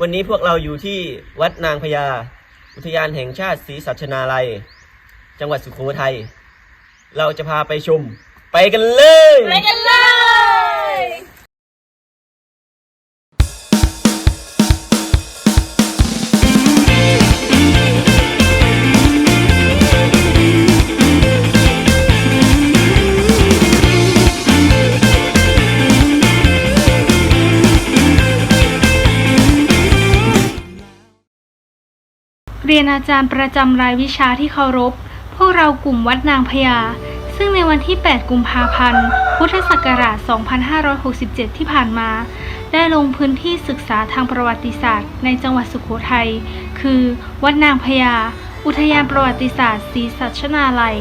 วันนี้พวกเราอยู่ที่วัดนางพญา อุทยานแห่งชาติศรีสัชนาลัย จังหวัดสุโขทัย เราจะพาไปชม ไปกันเลย ไปกันเลย เรียนอาจารย์ประจำรายวิชาที่เคารพ พวกเรากลุ่มวัดนางพญา ซึ่งในวันที่ 8 กุมภาพันธ์ พุทธศักราช 2567 ที่ผ่านมา ได้ลงพื้นที่ศึกษาทางประวัติศาสตร์ ในจังหวัดสุโขทัย คือ วัดนางพญา อุทยานประวัติศาสตร์ศรีสัชนาลัย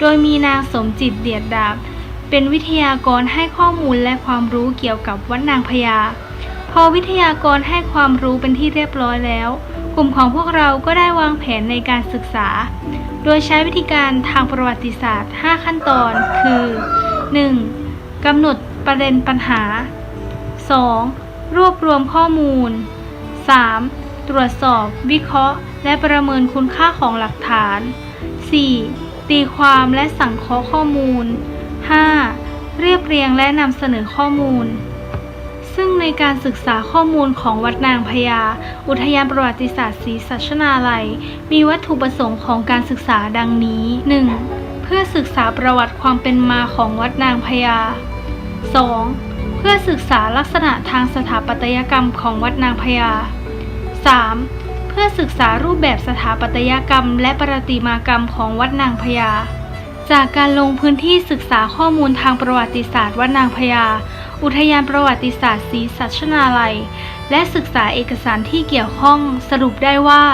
โดยมีนางสมจิตเดียดดาบ เป็นวิทยากรให้ข้อมูลและความรู้เกี่ยวกับวัดนางพญา พอวิทยากรให้ความรู้เป็นที่เรียบร้อยแล้ว กลุ่มของพวกเราก็ได้วางแผนในการศึกษา โดยใช้วิธีการทางประวัติศาสตร์ 5 ขั้นตอน คือ 1. กำหนดประเด็นปัญหา 2. รวบรวมข้อมูล 3. ตรวจสอบ วิเคราะห์ และประเมินคุณค่าของหลักฐาน 4. ตีความและสังเคราะห์ข้อมูล 5. เรียบเรียงและนำเสนอข้อมูล ซึ่งในการศึกษาข้อมูลของวัดนางพญา อุทยานประวัติศาสตร์ศรีสัชนาลัย มีวัตถุประสงค์ของการศึกษาดังนี้ 1. เพื่อศึกษาประวัติความเป็นมาของวัดนางพญา 2. เพื่อศึกษาลักษณะทางสถาปัตยกรรมของวัดนางพญา 3. เพื่อศึกษารูปแบบสถาปัตยกรรม และประติมากรรมของวัดนางพญาจากการลงพื้นที่ศึกษาข้อมูลทางประวัติศาสตร์วัดนางพญา อุทยานประวัติศาสตร์ศรีสัชนาลัย และศึกษาเอกสารที่เกี่ยวข้องสรุปได้ว่า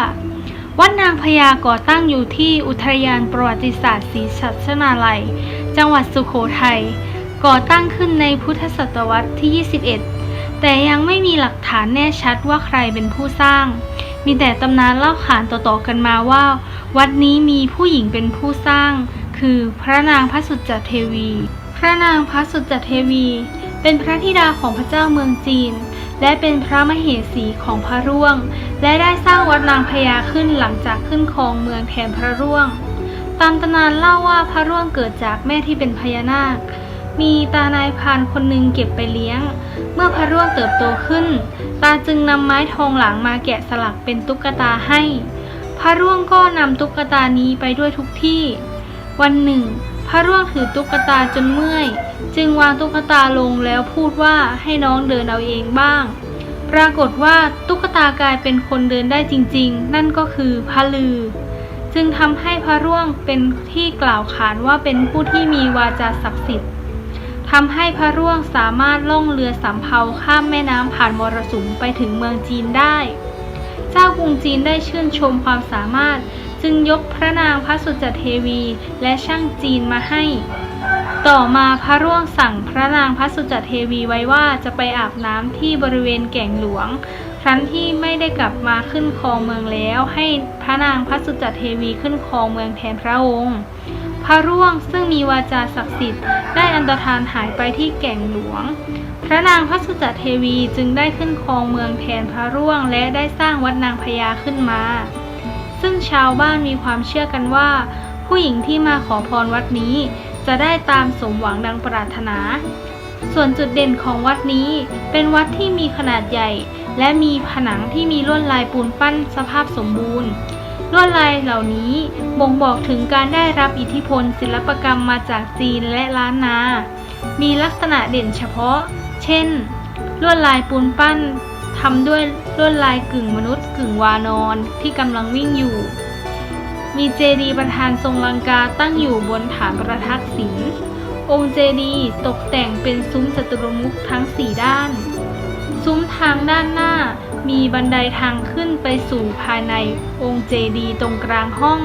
วัดนางพญาก่อตั้งอยู่ที่อุทยานประวัติศาสตร์ศรีสัชนาลัย จังหวัดสุโขทัยก่อตั้งขึ้นในพุทธศตวรรษที่ 21 แต่ยังไม่มีหลักฐานแน่ชัดว่าใครเป็นผู้สร้าง มีแต่ตำนานเล่าขานต่อๆกันมาว่า วัดนี้มีผู้หญิงเป็นผู้สร้าง คือพระนางพระสุจเทวี พระนางพระสุจเทวี เป็นพระธิดาของพระเจ้าเมืองจีน และเป็นพระมเหสีของพระร่วง และได้สร้างวัดนางพญาขึ้นหลังจากขึ้นครองเมืองแทนพระร่วง ตามตำนานเล่าว่าพระร่วงเกิดจากแม่ที่เป็นพญานาค มีตานายพานคนหนึ่งเก็บไปเลี้ยง เมื่อพระร่วงเติบโตขึ้น ตาจึงนำไม้ทองหลังมาแกะสลักเป็นตุ๊กตาให้ พระร่วงก็นำตุ๊กตานี้ไปด้วยทุกที่ วันหนึ่ง พระร่วงถือตุ๊กตาจนเมื่อย จึงวางตุ๊กตาลงแล้วพูดว่าให้น้องเดินเอาเองบ้าง ปรากฏว่าตุ๊กตากลายเป็นคนเดินได้จริง ๆ นั่นก็คือพระลือ จึงทำให้พระร่วงเป็นที่กล่าวขานว่าเป็นผู้ที่มีวาจาศักดิ์สิทธิ์ทำให้พระร่วงสามารถล่องเรือสำเภาข้ามแม่น้ำผ่านมรสุมไปถึงเมืองจีนได้ เจ้ากรุงจีนได้ชื่นชมความสามารถ จึงยกพระนางพระสุจเทวีและช่างจีนมาให้ ต่อมาพระร่วงสั่งพระนางพระสุจเทวีไว้ว่าจะไปอาบน้ำที่บริเวณแก่งหลวง ครั้นที่ไม่ได้กลับมาขึ้นครองเมืองแล้ว ให้พระนางพระสุจเทวีขึ้นครองเมืองแทนพระองค์ พระร่วงซึ่งมีวาจาศักดิ์สิทธิ์ได้อันตรธานหายไปที่แก่งหลวงพระนางพระสุจเทวีจึงได้ขึ้นครองเมืองแทนพระร่วงและได้สร้างวัดนางพญาขึ้นมา ซึ่งชาวบ้านมีความเชื่อกันว่า ผู้หญิงที่มาขอพรวัดนี้ จะได้ตามสมหวังดังปรารถนา ส่วนจุดเด่นของวัดนี้เป็นวัดที่มีขนาดใหญ่ และมีผนังที่มีลวดลายปูนปั้นสภาพสมบูรณ์ลวดลายเหล่านี้บ่งบอกถึงการได้รับอิทธิพลศิลปกรรมมาจากจีนและล้านนา มีลักษณะเด่นเฉพาะ เช่น ลวดลายปูนปั้น ทำด้วยลวดลายกึ่งมนุษย์กึ่งวานอนที่กำลังวิ่งอยู่ มีเจดีย์ประธานทรงลังกาตั้งอยู่บนฐานประทักษิณองค์เจดีย์ตกแต่งเป็นซุ้มจตุรมุขทั้งสี่ด้าน ซุ้มทางด้านหน้ามีบันไดทางขึ้นไปสู่ภายในองค์เจดีย์ตรงกลางห้อง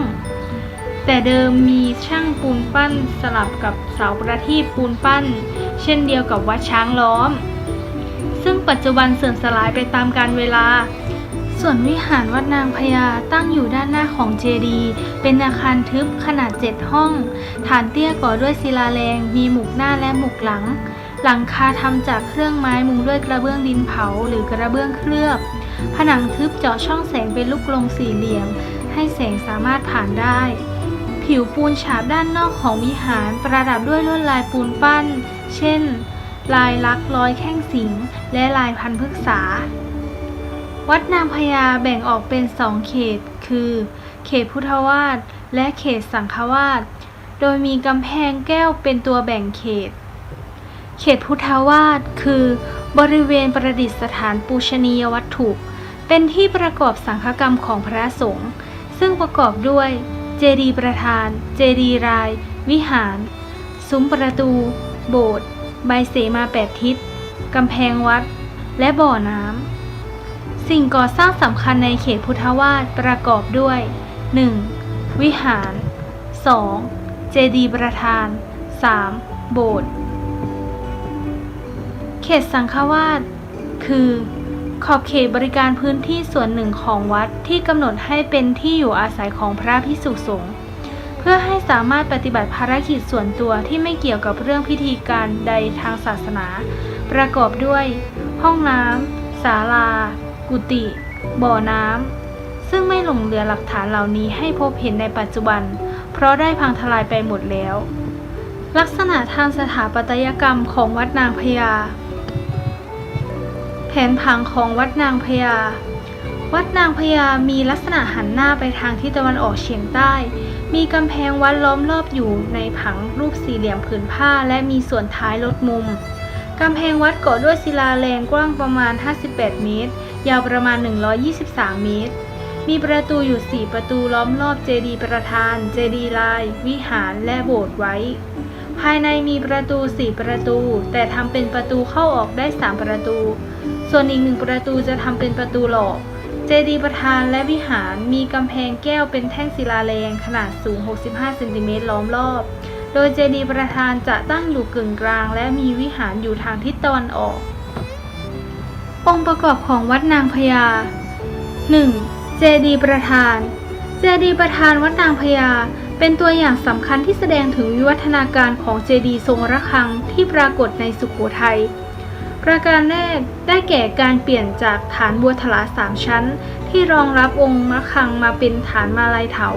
แต่เดิมมีช่างปูนปั้นสลับกับเสาประทีปปูนปั้น เช่นเดียวกับวัดช้างล้อม ปัจจุบันเสื่อมสลายไปตามกาลเวลา ส่วนวิหารวัดนางพญาตั้งอยู่ด้านหน้าของเจดีย์เป็นอาคารทึบขนาด 7 ห้อง ฐานเตี้ยก่อด้วยศิลาแรง มีหมุกหน้าและหมุกหลัง หลังคาทำจากเครื่องไม้มุงด้วยกระเบื้องดินเผาหรือกระเบื้องเคลือบ ผนังทึบเจาะช่องแสงเป็นลูกกลงสี่เหลี่ยม ให้แสงสามารถผ่านได้ ผิวปูนฉาบด้านนอกของวิหารประดับด้วยลวดลายปูนปั้น เช่น ลายลักษ์ร้อยแข้งสิง และลายพันพฤกษา วัดนางพญาแบ่งออกเป็นสองเขต คือ เขตพุทธวาสและเขตสังฆวาส โดยมีกำแพงแก้วเป็นตัวแบ่งเขต เขตพุทธวาสคือบริเวณประดิษฐานปูชนียวัตถุ เป็นที่ประกอบสังฆกรรมของพระสงฆ์ ซึ่งประกอบด้วยเจดีย์ประธาน เจดีย์ราย วิหาร ซุ้มประตู โบสถ์ ใบเสมาแปดทิศกำแพงวัด และบ่อน้ำ สิ่งก่อสร้างสำคัญในเขตพุทธวาสประกอบด้วย 1. วิหาร 2. เจดีย์ประธาน 3. โบสถ์ เขตสังฆวาสคือ ขอบเขตบริการพื้นที่ส่วนหนึ่งของวัดที่กำหนดให้เป็นที่อยู่อาศัยของพระพิสุสงฆ์ พื่อให้สามารถปฏิบัติภารกิจส่วนตัวที่ไม่เกี่ยวกับเรื่องพิธีการใดทางศาสนา ประกอบด้วย ห้องน้ำศาลา กุฏิ บ่อน้ำ ซึ่งไม่หลงเหลือหลักฐานเหล่านี้ให้พบเห็นในปัจจุบัน เพราะได้พังทลายไปหมดแล้ว ลักษณะทางสถาปัตยกรรมของวัดนางพญา แผนผังของวัดนางพญา วัดนางพญามีลักษณะหันหน้าไปทางทิศตะวันออกเฉียงใต้ มีกำแพงวัดล้อมรอบอยู่ในผังรูปสี่เหลี่ยมผืนผ้า และมีส่วนท้ายลดมุม กำแพงวัดก่อด้วยศิลาแรงกว้างประมาณ 58 เมตร ยาวประมาณ 123 เมตร มีประตูอยู่ 4 ประตูล้อมรอบเจดีย์ประธาน เจดีย์ลาย วิหารและโบสถ์ไว้ ภายในมีประตู 4 ประตู แต่ทำเป็นประตูเข้าออกได้ 3 ประตู ส่วนอีกหนึ่งประตูจะทำเป็นประตูหลอก เจดีย์ประธานและวิหารมีกำแพงแก้วเป็นแท่งศิลาแรงขนาดสูง 65 เซนติเมตรล้อมรอบ โดยเจดีย์ประธานจะตั้งอยู่กึ่งกลาง และมีวิหารอยู่ทางทิศตะวันออก องค์ประกอบของวัดนางพญา 1. เจดีย์ประธาน เจดีย์ประธานวัดนางพญาเป็นตัวอย่างสำคัญที่แสดงถึงวิวัฒนาการของเจดีย์ทรงระฆังที่ปรากฏในสุโขทัย ประการแรกได้แก่การเปลี่ยนจากฐานบัวถลาสามชั้น ที่รองรับองค์ระฆังมาเป็นฐานมาลัยเถา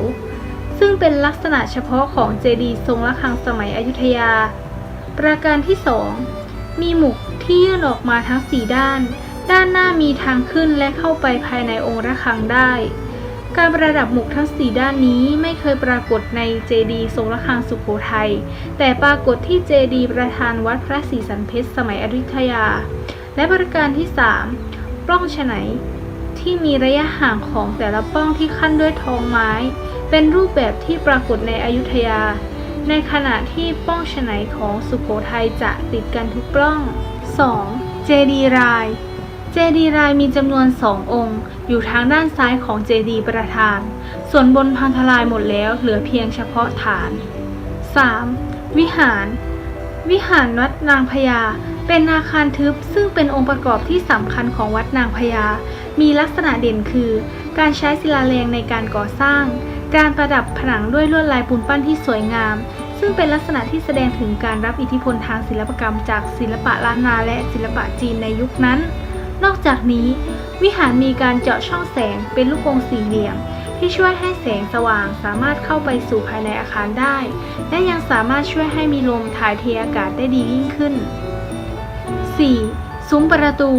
ซึ่งเป็นลักษณะเฉพาะของเจดีย์ทรงระฆังสมัยอยุธยา ประการที่สองมีหมุกที่ยื่นออกมาทั้งสี่ด้าน ด้านหน้ามีทางขึ้นและเข้าไปภายในองค์ระฆังได้ การประดับหมุกทั้งสี่ด้านนี้ไม่เคยปรากฏในเจดีย์ทรงระฆังสุโขทัย แต่ปรากฏที่เจดีย์ประธานวัดพระศรีสันเพชรสมัยอยุธยา และประการที่ 3 ปล้องฉไนที่มีระยะห่างของแต่ละปล้องที่ขั้นด้วยทองไม้ เป็นรูปแบบที่ปรากฏในอยุธยา ในขณะที่ป้องฉไนของสุโขทัยจะติดกันทุกปล้อง 2. เจดีย์ราย เจดีย์รายมีจำนวนสององค์ อยู่ทางด้านซ้ายของเจดีย์ประธาน ส่วนบนพังทลายหมดแล้วเหลือเพียงเฉพาะฐาน 3. วิหาร วิหารวัดนางพญาเป็นอาคารทึบซึ่งเป็นองค์ประกอบที่สำคัญของวัดนางพญา มีลักษณะเด่นคือ การใช้ศิลาแรงในการก่อสร้าง การประดับผนังด้วยลวดลายปูนปั้นที่สวยงาม ซึ่งเป็นลักษณะที่แสดงถึงการรับอิทธิพลทางศิลปกรรมจากศิลปะล้านนาและศิลปะจีนในยุคนั้น นอกจากนี้ วิหารมีการเจาะช่องแสงเป็นลูกกรงสี่เหลี่ยม ที่ช่วยให้แสงสว่างสามารถเข้าไปสู่ภายในอาคารได้ และยังสามารถช่วยให้มีลมถ่ายเทอากาศได้ดียิ่งขึ้น 4. ซุ้มประตู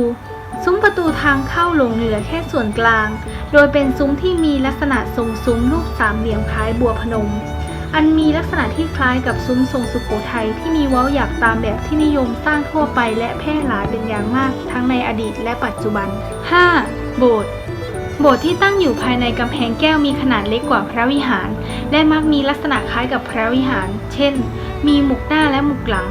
ซุ้มประตูทางเข้าหลงเหลือแค่ส่วนกลาง โดยเป็นซุ้มที่มีลักษณะทรงซุ้มรูปสามเหลี่ยมคล้ายบัวพนม อันมีลักษณะที่คล้ายกับซุ้มทรงสุโขทัยที่มีเว้าหยักตามแบบที่นิยมสร้างทั่วไปและแพร่หลายเป็นอย่างมากทั้งในอดีตและปัจจุบัน 5. โบสถ์โบสถ์ที่ตั้งอยู่ภายในกำแพงแก้วมีขนาดเล็กกว่าพระวิหาร และมักมีลักษณะคล้ายกับพระวิหาร เช่น มีหมุกหน้าและหมุกหลัง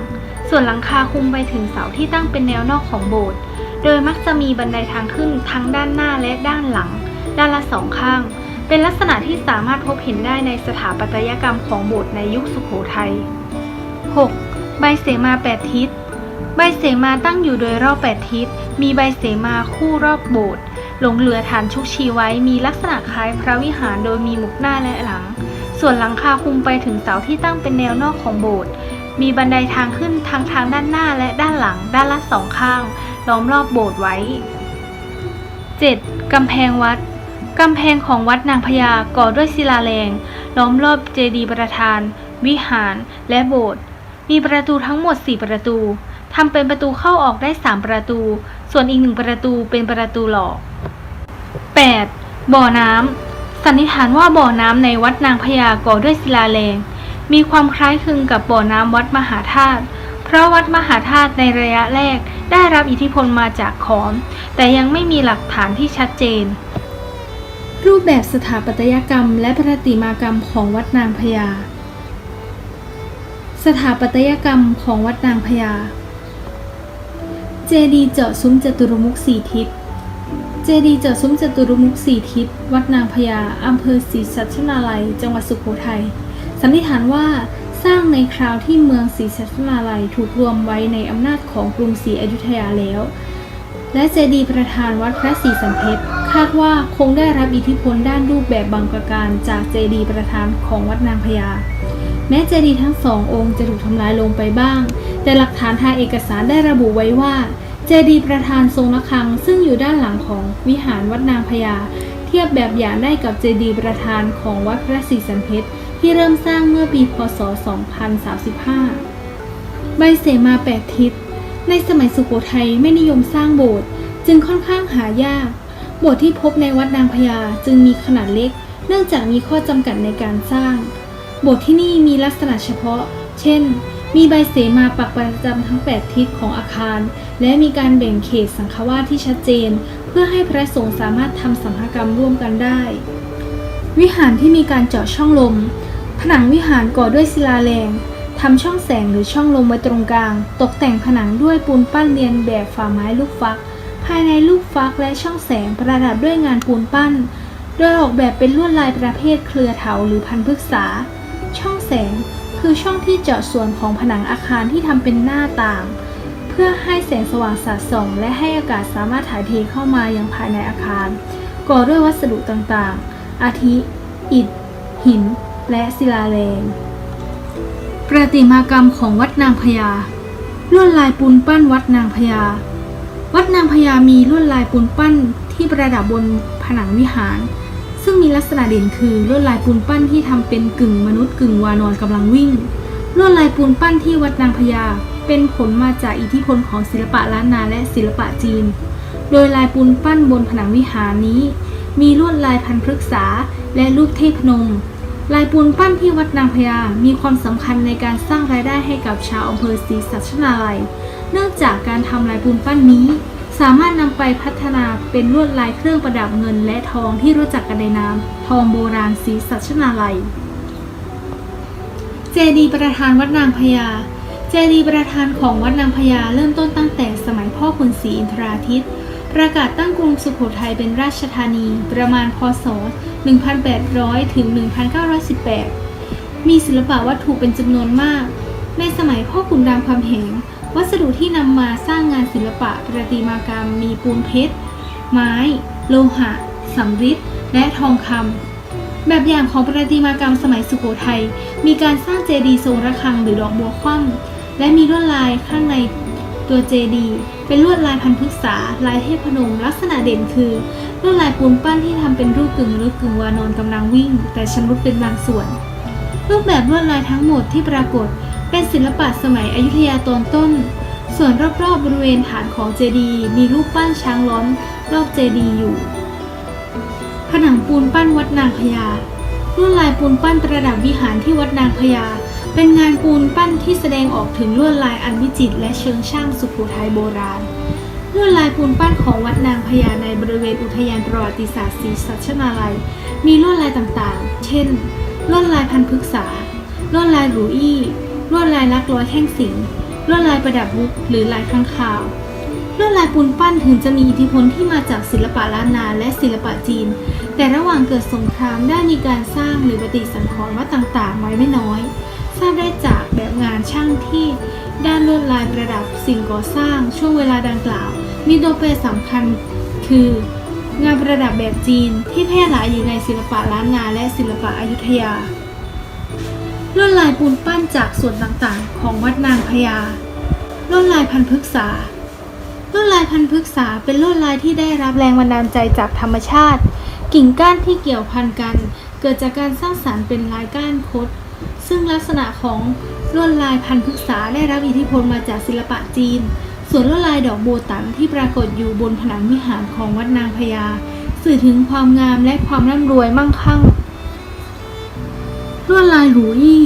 ส่วนหลังคาคุมไปถึงเสาที่ตั้งเป็นแนวนอกของโบสถ์ โดยมักจะมีบันไดทางขึ้นทั้งด้านหน้าและด้านหลัง ด้านละสองข้าง เป็นลักษณะที่สามารถพบเห็นได้ในสถาปัตยกรรมของโบสถ์ในยุคสุโขทัย 6. ใบเสมาแปดทิศ ใบเสมาตั้งอยู่โดยรอบแปดทิศ มีใบเสมาคู่รอบโบสถ์ หลงเหลือฐานชุกชีไว้ มีลักษณะคล้ายพระวิหารโดยมีหมุกหน้าและหลัง ส่วนหลังคาคุมไปถึงเสาที่ตั้งเป็นแนวนอกของโบสถ์ มีบันไดทางขึ้นทั้งทางด้านหน้าและด้านหลัง ด้านละสองข้าง ล้อมรอบโบสถ์ไว้ 7. กำแพงวัด กำแพงของวัดนางพญาก่อด้วยศิลาแรง ล้อมรอบเจดีย์ประธาน วิหารและโบสถ์มีประตูทั้งหมด 4 ประตูทำเป็นประตูเข้าออกได้ 3 ประตู ส่วนอีกหนึ่งประตูเป็นประตูหลอก 8. บ่อน้ำสันนิษฐานว่าบ่อน้ำในวัดนางพญาก่อด้วยศิลาแรง มีความคล้ายคลึงกับบ่อน้ำวัดมหาธาตุเพราะวัดมหาธาตุในระยะแรกได้รับอิทธิพลมาจากขอม แต่ยังไม่มีหลักฐานที่ชัดเจน รูปแบบสถาปัตยกรรม และประติมากรรมของวัดนางพญา สถาปัตยกรรมของวัดนางพญา เจดีเจาะซุ้มจตุรมุขสี่ทิศ เจดีเจาะซุ้มจตุรมุขสี่ทิศ วัดนางพญาอำเภอศรีสัชนาลัย จังหวัดสุโขทัย สันนิษฐานว่าสร้างในคราวที่เมืองศรีสัชนาลัยถูกรวมไว้ในอำนาจของกรุงศรีอยุธยาแล้ว และเจดีประธานวัดพระศรีสันเพชร คาดว่าคงได้รับอิทธิพลด้านรูปแบบบางประการจากเจดีย์ประธานของวัดนางพญาแม้เจดีย์ทั้งสององค์จะถูกทำลายลงไปบ้าง แต่หลักฐานทางเอกสารได้ระบุไว้ว่า เจดีย์ประธานทรงระฆัง ซึ่งอยู่ด้านหลังของวิหารวัดนางพญาเทียบแบบอย่างได้กับเจดีย์ประธานของวัดพระศรีสันเพชรที่เริ่มสร้างเมื่อปีพศ 2035 ใบเสมาแปดทิศในสมัยสุโขทัยไม่นิยมสร้างโบสถ์จึงค่อนข้างหายาก โบสถ์ที่พบในวัดนางพญาจึงมีขนาดเล็ก เนื่องจากมีข้อจำกัดในการสร้าง โบสถ์ที่นี่มีลักษณะเฉพาะ เช่น มีใบเสมาปักประจำทั้ง 8 ทิศของอาคาร และมีการแบ่งเขตสังฆวาสที่ชัดเจน เพื่อให้พระสงฆ์สามารถทำสังฆกรรมร่วมกันได้ วิหารที่มีการเจาะช่องลม ผนังวิหารก่อด้วยศิลาแรงทำช่องแสงหรือช่องลมไว้ตรงกลาง ตกแต่งผนังด้วยปูนปั้นเรียนแบบฝ่าไม้ลูกฟัก ภายในลูกฟักและช่องแสงประดับด้วยงานปูนปั้น โดยออกแบบเป็นลวดลายประเภทเครือเถาหรือพันพฤกษา ช่องแสงคือช่องที่เจาะส่วนของผนังอาคารที่ทำเป็นหน้าต่าง เพื่อให้แสงสว่างสาดส่อง และให้อากาศสามารถถ่ายเทเข้ามายังภายในอาคาร ก่อด้วยวัสดุต่างๆ อาทิ อิฐ หิน และศิลาแรงประติมากรรมของวัดนางพญาลวดลายปูนปั้นวัดนางพญา วัดนางพญามีลวดลายปูนปั้นที่ประดับบนผนังวิหาร ซึ่งมีลักษณะเด่นคือลวดลายปูนปั้นที่ทำเป็นกึ่งมนุษย์กึ่งวานอนกำลังวิ่ง ลวดลายปูนปั้นที่วัดนางพญาเป็นผลมาจากอิทธิพลของศิลปะล้านนาและศิลปะจีน โดยลายปูนปั้นบนผนังวิหารนี้ มีลวดลายพันพฤกษาและรูปเทพนม ลายปูนปั้นที่วัดนางพญามีความสำคัญในการสร้างรายได้ให้กับชาวอำเภอศรีสัชนาลัย เนื่องจากการทำลายปูนปั้นนี้ สามารถนำไปพัฒนาเป็นลวดลายเครื่องประดับเงินและทองที่รู้จักกันในนามทองโบราณศรีสัชนาลัย เจดีย์ประธานวัดนางพญา เจดีย์ประธานของวัดนางพญาเริ่มต้นตั้งแต่สมัยพ่อขุนศรีอินทราทิตย์ประกาศตั้งกรุงสุโขทัยเป็นราชธานี ประมาณพศ 1800 ถึง 1918 มีศิลปะวัตถุเป็นจำนวนมาก ในสมัยพ่อขุนรามคำแหง วัสดุที่นำมาสร้างงานศิลปะประติมากรรม มีปูนเพชร ไม้ โลหะสำริดและทองคำแบบอย่างของประติมากรรมสมัยสุโขทัยมีการสร้างเจดีย์ทรงระฆังหรือดอกบัวคว่ำและมีลวดลายข้างในตัวเจดีย์เป็นลวดลายพันพฤกษา ลายเทพนม ลักษณะเด่นคือลวดลายปูนปั้นที่ทำเป็นรูปกึ่งมนุษย์กึ่งวานอนกำลังวิ่ง แต่ชำรุดเป็นบางส่วน รูปแบบลวดลายทั้งหมดที่ปรากฏ เป็นศิลปะสมัยอยุธยาตอนต้น ส่วนรอบๆบริเวณฐานของเจดีย์มีรูปปั้นช้างล้อมรอบเจดีย์อยู่ ผนังปูนปั้นวัดนางพญาลวดลายปูนปั้นประดับวิหารที่วัดนางพญาเป็นงานปูนปั้นที่แสดงออกถึงลวดลายอันวิจิตรและเชิงช่างสุโขทัยโบราณลวดลายปูนปั้นของวัดนางพญาในบริเวณอุทยานประวัติศาสตร์ศรีสัชนาลัย มีลวดลายต่างๆ เช่น ลวดลายพันพฤกษา ลวดลายหรูอี้ ลวดลายลักร้อยแท่งสิงลวดลายประดับมุกหรือลายข้างคาวลวดลายปูนปั้นถึงจะมีอิทธิพลที่มาจากศิลปะล้านนาและศิลปะจีน แต่ระหว่างเกิดสงครามได้มีการสร้างหรือปฏิสังขรณ์วัดต่างๆไว้ไม่น้อย ทราบได้จากแบบงานช่างที่ด้านลวดลายประดับสิ่งก่อสร้างช่วงเวลาดังกล่าว มีตัวแปรสำคัญ คือ งานประดับแบบจีนที่แพร่หลายอยู่ในศิลปะล้านนาและศิลปะอยุธยา ลวดลายปูนปั้นจากส่วนต่างๆ ของวัดนางพญาลวดลายพันพฤกษาลวดลายพันพฤกษาเป็นลวดลายที่ได้รับแรงบันดาลใจจากธรรมชาติ กิ่งก้านที่เกี่ยวพันกัน เกิดจากการสร้างสารรค์เป็นลายก้านคด ซึ่งลักษณะของลวดลายพันพฤกษาได้รับอิทธิพลมาจากศิลปะจีน ส่วนลวดลายดอกโบตันที่ปรากฏอยู่บนผนังวิหารของวัดนางพญาสื่อถึงความงามและความร่ำรวยมั่งคั่ง หรูอี้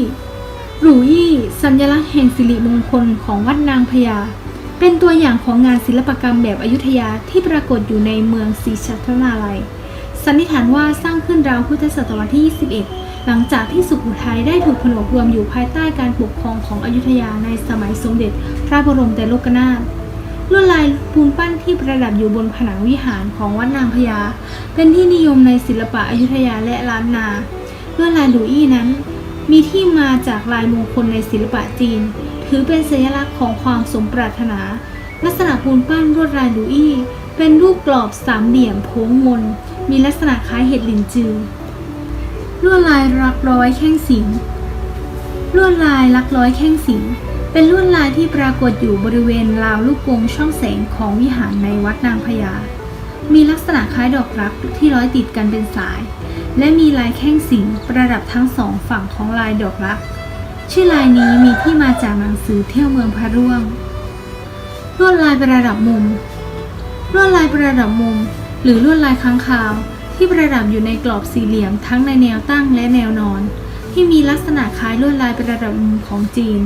หรูอี้สัญลักษณ์แห่งสิริมงคลของวัดนางพญาเป็นตัวอย่างของงานศิลปกรรมแบบอยุธยาที่ปรากฏอยู่ในเมืองศรีชัตนาลัย สันนิษฐานว่าสร้างขึ้นราวพุทธศตวรรษที่ 21 หลังจากที่สุโขทัยได้ถูกผนวกรวมอยู่ภายใต้การปกครองของอยุธยาในสมัยสมเด็จ พระบรมไตโลกนาถลวดลายปูนปั้นที่ประดับอยู่บนผนังวิหารของวัดนางพญาเป็นที่นิยมในศิลปะอยุธยาและล้านนาลวดลายหลูอี้นั้น มีที่มาจากลายมงคลในศิลปะจีน ถือเป็นสัญลักษณ์ของความสมปรารถนา ลักษณะปูนปั้นลวดลายหลูอี้เป็นรูปกรอบสามเหลี่ยมโค้งมน มีลักษณะคล้ายเห็ดหลินจือลวดลายรักร้อยแข้งสิงลวดลายลักร้อยแข้งสิงเป็นลวดลายที่ปรากฏอยู่บริเวณราวลูกกงช่องแสงของวิหารในวัดนางพญา มีลักษณะคล้ายดอกรักที่ร้อยติดกันเป็นสาย และมีลายแข้งสิงประดับทั้งสองฝั่งของลายดอกรัก ชื่อลายนี้มีที่มาจากหนังสือเที่ยวเมืองพระร่วง ลวดลายประดับมุม ลวดลายประดับมุม หรือลวดลายค้างคาว ที่ประดับอยู่ในกรอบสี่เหลี่ยมทั้งในแนวตั้งและแนวนอน ที่มีลักษณะคล้ายลวดลายประดับมุมของจีน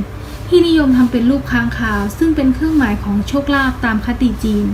ที่นิยมทำเป็นรูปค้างคาว ซึ่งเป็นเครื่องหมายของโชคลาภตามคติจีน